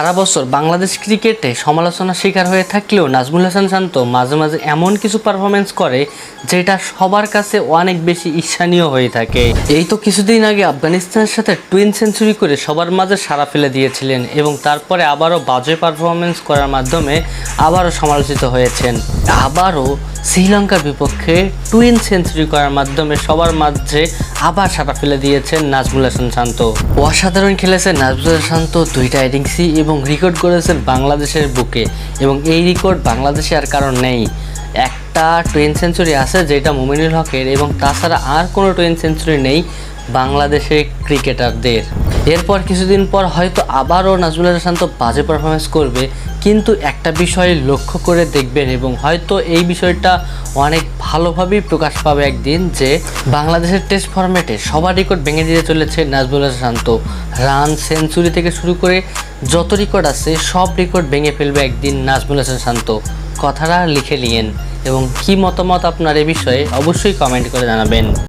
সারা বছর বাংলাদেশ ক্রিকেটে সমালোচনার শিকার হয়ে থাকলেও নাজমুল হাসান শান্ত মাঝে মাঝে এমন কিছু পারফরমেন্স করে যেটা সবার কাছে অনেক বেশি ঈর্ষণীয় হয়ে থাকে। এই তো কিছুদিন আগে আফগানিস্তানের সাথে টুইন সেঞ্চুরি করে সবার মাঝে সারা ফেলে দিয়েছিলেন এবং তারপরে আবারও বাজে পারফরমেন্স করার মাধ্যমে আবারও সমালোচিত হয়েছেন। আবারও শ্রীলঙ্কার বিপক্ষে টুইন সেঞ্চুরি করার মাধ্যমে সবার মাঝে আবার সারা ফেলে দিয়েছেন নাজমুল হাসান শান্ত। অসাধারণ খেলেছেন নাজমুল হাসান শান্ত দুইটা ইনিংসই এবং রেকর্ড করেছেন বাংলাদেশের বুকে। এবং এই রেকর্ড বাংলাদেশে আর কারণ নেই। একটা টোয়েন সেঞ্চুরি আছে যেটা মুমিনুল হকের এবং তাছাড়া আর কোনো টোয়েন সেঞ্চুরি নেই বাংলাদেশের ক্রিকেটারদের এরপর কিছুদিন পর হয়তো আবারও নাজমুল হাসান শান্ত বাজে পারফরমেন্স করবে, কিন্তু একটা বিষয় লক্ষ্য করে দেখবেন এবং হয়তো এই বিষয়টা অনেক ভালোভাবেই প্রকাশ পাবে একদিন যে বাংলাদেশের টেস্ট ফরম্যাটে সবার রেকর্ড ভেঙে দিতে চলেছে নাজমুল হাসান শান্ত। রান সেঞ্চুরি থেকে শুরু করে যত রেকর্ড আছে, সব রেকর্ড ভেঙে ফেলবে একদিন নাজমুল হাসান শান্ত। কথাটা লিখে নিয়েন এবং কি মতামত আপনার এ বিষয়ে অবশ্যই কমেন্ট করে জানাবেন।